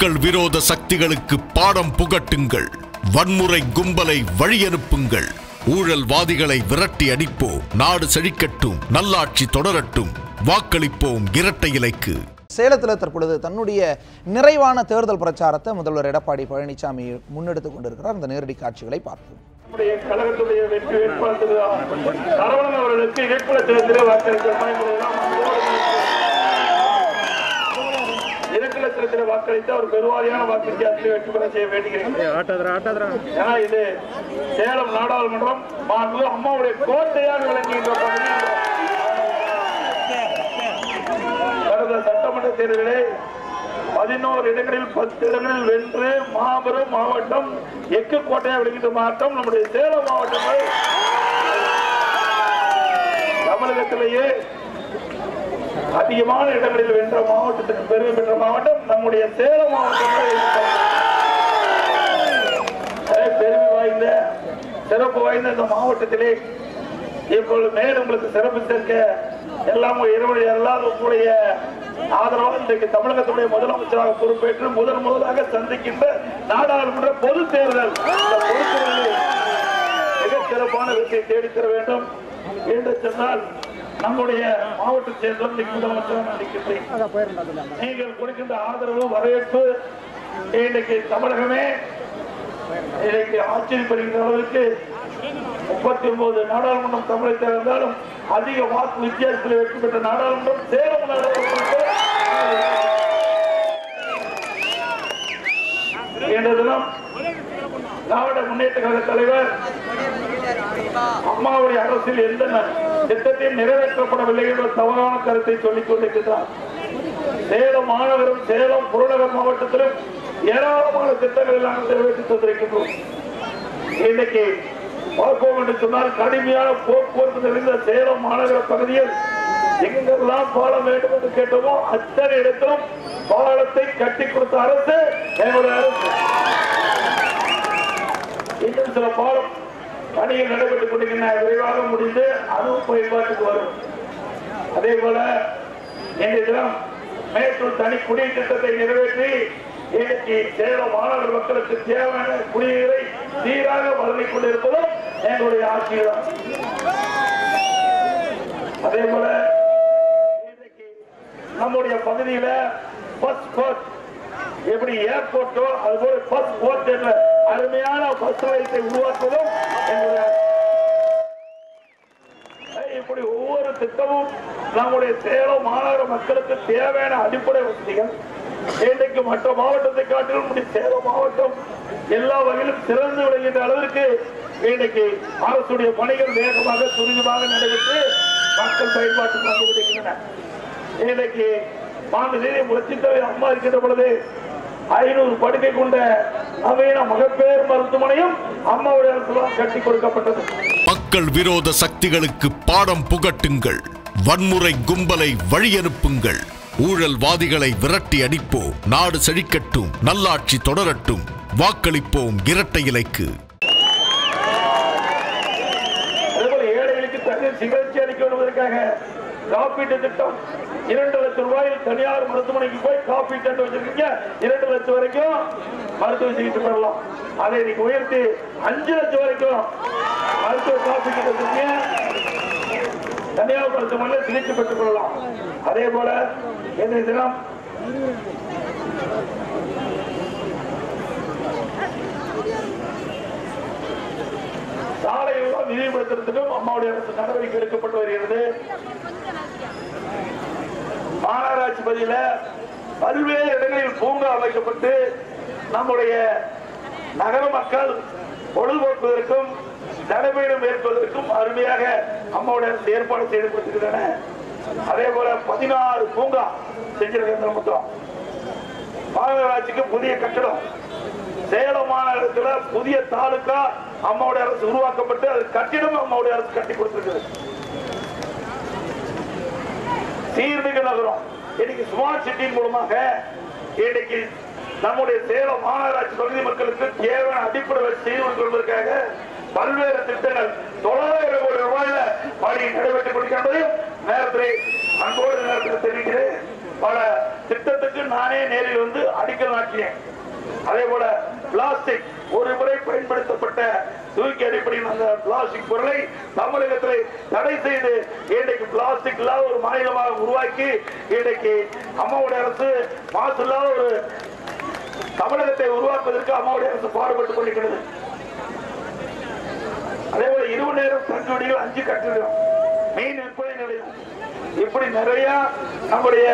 மக்கள் விரோத சக்திகளுக்கு பாடம் புகட்டுங்கள். வன்முறை கும்பலை வழியனுப்புங்கள். ஊழல்வாதிகளை விரட்டி அடிப்போம். நாடு செழிக்கட்டும். நல்லாட்சி தொடரட்டும். வாக்களிப்போம் இரட்டை இலைக்கு. சேலத்தில் தற்பொழுது தன்னுடைய நிறைவான தேர்தல் பிரச்சாரத்தை முதல்வர் எடப்பாடி பழனிசாமி முன்னெடுத்துக் கொண்டிருக்கிறார். இந்த நேரடி காட்சிகளை பார்ப்போம். நம்முடைய கழகத்துடைய வெற்றி வேட்பாளர் சரவணன் அவர்களுக்கு இடைப்புல தேர்தலில் வாக்களித்த அவர் பெருவாரியான வாக்கு வித்தியாசத்தில் வெற்றி பெற செய்ய வேண்டுகிறேன் ஏன்னா இது சேலம் நாடாளுமன்றம் மாண்பு அம்மாவுடைய கோட்டையாக விளங்குகின்ற பகுதி. கடந்த சட்டமன்ற தேர்தலிலே பதினோரு இடங்களில் பத்து இடங்களில் வென்று மாபெரும் மாவட்டம் எக்கு கோட்டையாக விளங்குகின்ற மாவட்டம் நம்முடைய சேலம் மாவட்டங்கள். தமிழகத்திலேயே அதிகமான இடங்களில் வென்ற மாவட்டத்துக்கு பெருமை பெற்ற மாவட்டம் நம்முடைய சேலம் மாவட்டம் பெருமை வாய்ந்த சிறப்பு வாய்ந்த இந்த மாவட்டத்திலே இப்பொழுது மேலும் உங்களுக்கு சிறப்பு சேர்க்க எல்லாம் இரவழி அல்லாத உங்களுடைய ஆதரவாக இன்றைக்கு தமிழகத்துடைய முதலமைச்சராக பொறுப்பேற்று முதன் முதலாக சந்திக்கின்ற நாடாளுமன்ற பொது தேர்தல். இந்த சிறப்பான வெற்றியை தேடித்தர வேண்டும். என்று சொன்னால் நம்முடைய மாவட்ட சேர்ந்தோம் இன்னைக்கு முதலமைச்சராக நடிக்கின்றேன் நீங்கள் கொடுக்கின்ற ஆதரவு வரவேற்பு இன்னைக்கு தமிழகமே இன்னைக்கு ஆச்சரியப்படுகின்ற அளவுக்கு முப்பத்தி ஒன்பது நாடாளுமன்றம் தமிழகத்தில் இருந்தாலும் அதிக வாக்கு வித்தியாசத்தில் வெற்றி பெற்ற நாடாளுமன்றம் சேலம் இன்றைய தினம் திராவிட முன்னேற்ற கழக தலைவர். அம்மாவுடைய அரசில் எந்த திட்டத்தையும் நிறைவேற்றப்படவில்லை என்ற தவறான கருத்தை சொல்லிக் கொண்டிருக்கிறார். சேலம் மாநகரம் சேலம் புறநகர் மாவட்டத்திலும் ஏராளமான திட்டங்களில் நாங்கள் நிறைவேற்றி தந்திருக்கின்றோம். இன்னைக்கு பார்ப்போம் என்று சொன்னால் கடுமையான போக்குவரத்து நிறைந்த சேலம் மாநகர பகுதியில் எங்கெல்லாம் பாலம் வேண்டும் என்று கேட்டோமோ அத்தனை இடத்திலும் பாலத்தை கட்டி கொடுத்த அரசு எங்களுடைய அரசு. இன்னும் சில பாலம் பணிகள் நடைபெற்றுக் கொண்டிருக்கின்றன. விரைவாக முடிந்து அதுவும் பயன்பாட்டுக்கு வரும். அதே போல இன்றைய தினம் மேட்டூர் தனி குடிநீர் திட்டத்தை நிறைவேற்றி இன்னைக்கு சேலம் மாநகர மக்களுக்கு தேவையான குடிநீரை சீராக வழங்கிக் கொண்டிருப்பதும் எங்களுடைய ஆட்சியிடம் அதே போல நம்முடைய பகுதியில பஸ் கோட் எப்படி ஏர்போர்ட்டோ அது போல பஸ் கோட் என்ற அருமையான பஸ் உருவாக்குவதும் இப்படி ஒவ்வொரு திட்டமும் நம்முடைய சேலம் மாநகர மக்களுக்கு தேவையான அடிப்படை வசதிகள். இன்றைக்கு மற்ற மாவட்டத்தை காட்டிலும் நம்முடைய சேலம் மாவட்டம் எல்லா வகையிலும் சிறந்து விளங்குகின்ற அளவிற்கு இன்றைக்கு அரசுடைய பணிகள் வேகமாக துரிதமாக நடைபெற்று மக்கள் பயன்பாட்டுக்கு வந்து கொண்டிருக்கின்றன. இன்றைக்கு மாநில அம்மா இருக்கின்ற பொழுது ஐநூறு படுக்கை கொண்ட நவீன மகப்பேர் மருத்துவமனையும் அம்மாவுடைய கட்டி கொடுக்கப்பட்டது. மக்கள் விரோத சக்திகளுக்கு பாடம் புகட்டுங்கள். வன்முறை கும்பலை வழியனுப்புங்கள். ஊழல்வாதிகளை விரட்டி அடிப்போம். நாடு செழிக்கட்டும். நல்லாட்சி தொடரட்டும். வாக்களிப்போம் இரட்டை இலைக்கு. காப்பீட்டு திட்டம். இரண்டு லட்சம் ரூபாயில் தனியார் மருத்துவமனைக்கு போய் காப்பீட்டு வச்சிருக்கீங்க. இரண்டு லட்சம் வரைக்கும் மருத்துவ சிகிச்சை பெறலாம். அதை இன்னைக்கு உயர்த்தி அஞ்சு லட்சம் வரைக்கும் மருத்துவ காப்பீட்டு வச்சிருக்கீங்க தனியார் மருத்துவமனையில் சிகிச்சை பெற்றுக் கொள்ளலாம். அதே போல இன்றைய தினம் சாலையெல்லாம் விரிவுபடுத்துறதுக்கும் அம்மாவுடைய அரசு நடவடிக்கை எடுக்கப்பட்டு வருகிறது. மாநகராட்சி பகுதியில பல்வேறு இடங்களில் பூங்கா அமைக்கப்பட்டு நம்முடைய நகர மக்கள் பொழுதுபோக்குவதற்கும் நடைபயணம் மேற்கொள்வதற்கும் அருமையாக அம்மாவுடைய அரசு ஏற்பாடு செய்து அதே போல பதினாறு பூங்கா செஞ்சிருக்கின்ற மொத்தம். மாநகராட்சிக்கு புதிய கட்டடம் சேலம் மாநகரத்துல புதிய தாலுக்கா அம்மாவுடைய அரசு உருவாக்கப்பட்டு அது கட்டிடம் அம்மாவுடைய அரசு கட்டி கொடுத்திருக்கிறது சீர்மிகு நகரம். இன்னைக்கு ஸ்மார்ட் சிட்டியின் மூலமாக இன்னைக்கு நம்முடைய சேலம் மாநகராட்சி பகுதி மக்களுக்கு தேவையான அடிப்படை செய்து கொள்வதற்காக பல்வேறு திட்டங்கள் தொள்ளாயிரம் கோடி ரூபாயில பணி நடைபெற்றுக் கொண்டிருக்கின்றதையும் நேரத்தில் அன்போடு நேரத்தில் தெரிவிக்கிறேன். பல திட்டத்துக்கு நானே நேரில் வந்து அடிக்கல் நாட்டினேன். அதே போல பிளாஸ்டிக் ஒரு முறை பயன்படுத்தப்பட்ட தூக்கி அடிப்படையில் அந்த பிளாஸ்டிக் பொருளை தமிழகத்தில் தடை செய்து இன்றைக்கு பிளாஸ்டிக் இல்லாத ஒரு மாநிலமாக உருவாக்கி இன்றைக்கு அம்மாவுடைய அரசு மாசு இல்லாத ஒரு தமிழகத்தை உருவாக்குவதற்கு அம்மாவுடைய அரசு பாடுபட்டுக் கொண்டிருக்கிறது. அதே போல இருபது நேரம் தங்குவடிகள் அஞ்சு கட்டிடம் மீன் விற்பனை நிலையம். இப்படி நிறைய நம்முடைய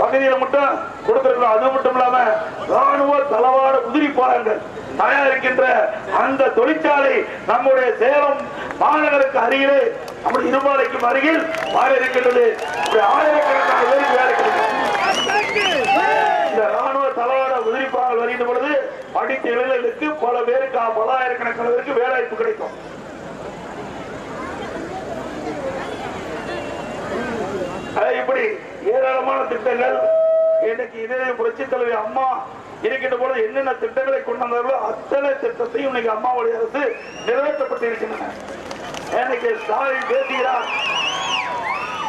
பகுதியில மட்டும் கொடுத்திருக்கிறோம். அது மட்டும் இல்லாம ராணுவ தளவாட உதிரி பாலங்கள் தயாரிக்கின்ற அந்த தொழிற்சாலை நம்முடைய சேலம் மாநகருக்கு அருகிலே நம்முடைய இருபாலைக்கும் அருகில் மாற இருக்கின்றது ஆயிரக்கணக்கான பேருக்கு வேலை கிடைக்கும் இந்த ராணுவ தளவாட உதிரிப்பாக வருகின்ற பொழுது படித்த இளைஞர்களுக்கு பல பேருக்கு பல ஆயிரக்கணக்கான பேருக்கு வேலை வாய்ப்பு கிடைக்கும். இப்படி ஏராளமான திட்டங்கள் இன்னைக்கு இதே புரட்சி தலைவி அம்மா இருக்கின்ற போல என்னென்ன திட்டங்களை கொண்டு வந்தார்களோ அத்தனை திட்டத்தையும் இன்னைக்கு அம்மாவுடைய அரசு நிறைவேற்றப்பட்டிருக்கின்றன. இன்னைக்கு ஸ்டாலின் பேசுகிறார்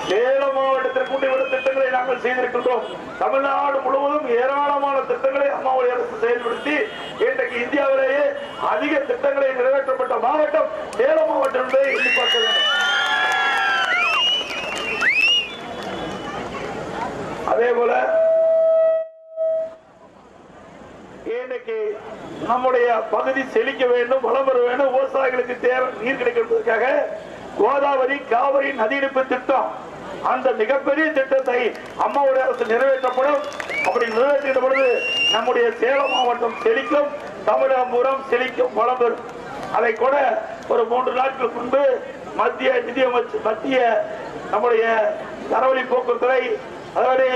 சேலம் மாவட்டத்திற்கு உள்ள திட்டங்களை நாங்கள் செய்திருக்கின்றோம். தமிழ்நாடு முழுவதும் ஏராளமான திட்டங்களை அம்மாவுடைய அரசு செயல்படுத்தி இன்றைக்கு இந்தியாவிலேயே அதிக திட்டங்களை நிறைவேற்றப்பட்ட மாவட்டம் சேலம் மாவட்டம் என்பதை எதிர்பார்க்க வேண்டும். அதே போல இன்னைக்கு நம்முடைய பகுதி செழிக்க வேண்டும் வளம் பெற வேண்டும் விவசாயிகளுக்கு தேவை நீர் கிடைக்கிறதுக்காக கோதாவரி காவிரி நதியிணைப்பு திட்டம். அந்த மிகப்பெரிய திட்டத்தை அம்மாவுடைய அரசு நிறைவேற்றப்படும். அப்படி நிறைவேற்றின பொழுது நம்முடைய சேலம் மாவட்டம் செழிக்கும் தமிழகம் செழிக்கும் வளம் பெறும். அதை கூட ஒரு மூன்று நாட்களுக்கு முன்பு மத்திய நிதியமைச்சர் மத்திய நம்முடைய தரவழி போக்குவரத்துறை அதாவது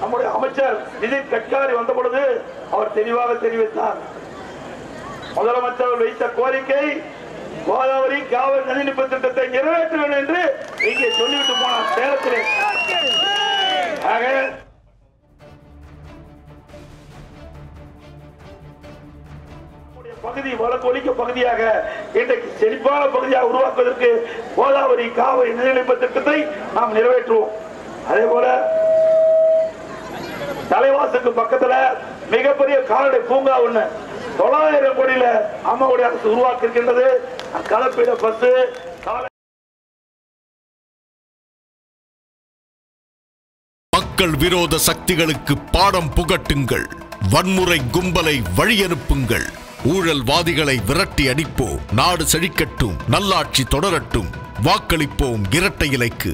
நம்முடைய அமைச்சர் நிதின் கட்காரி வந்த பொழுது அவர் தெளிவாக தெரிவித்தார். முதலமைச்சர் வைத்த கோரிக்கை கோதாவரி காவல் நதிநீப்பு திட்டத்தை நிறைவேற்ற வேண்டும் என்று இங்கே சொல்லிவிட்டு போனார் சேலத்திலே. ஆக நம்முடைய பகுதி வழக்கொழிக்க பகுதியாக இன்றைக்கு செழிப்பான பகுதியாக உருவாக்குவதற்கு கோதாவரி காவிரி நீர்நிலைப்பு திட்டத்தை நாம் நிறைவேற்றுவோம். அதே போல தலைவாசுக்கு பக்கத்துல மிகப்பெரிய கால்நடை பூங்கா ஒண்ணு. தொள்ளாயிரம் கோடியில அம்மாவுடைய அரசு உருவாக்கி இருக்கின்றது கலப்பிட பஸ் மக்கள் விரோத சக்திகளுக்கு பாடம் புகட்டுங்கள். வன்முறை கும்பலை வழியனுப்புங்கள். ஊழல்வாதிகளை விரட்டி அடிப்போம். நாடு செழிக்கட்டும். நல்லாட்சி தொடரட்டும். வாக்களிப்போம் இரட்டை இலைக்கு.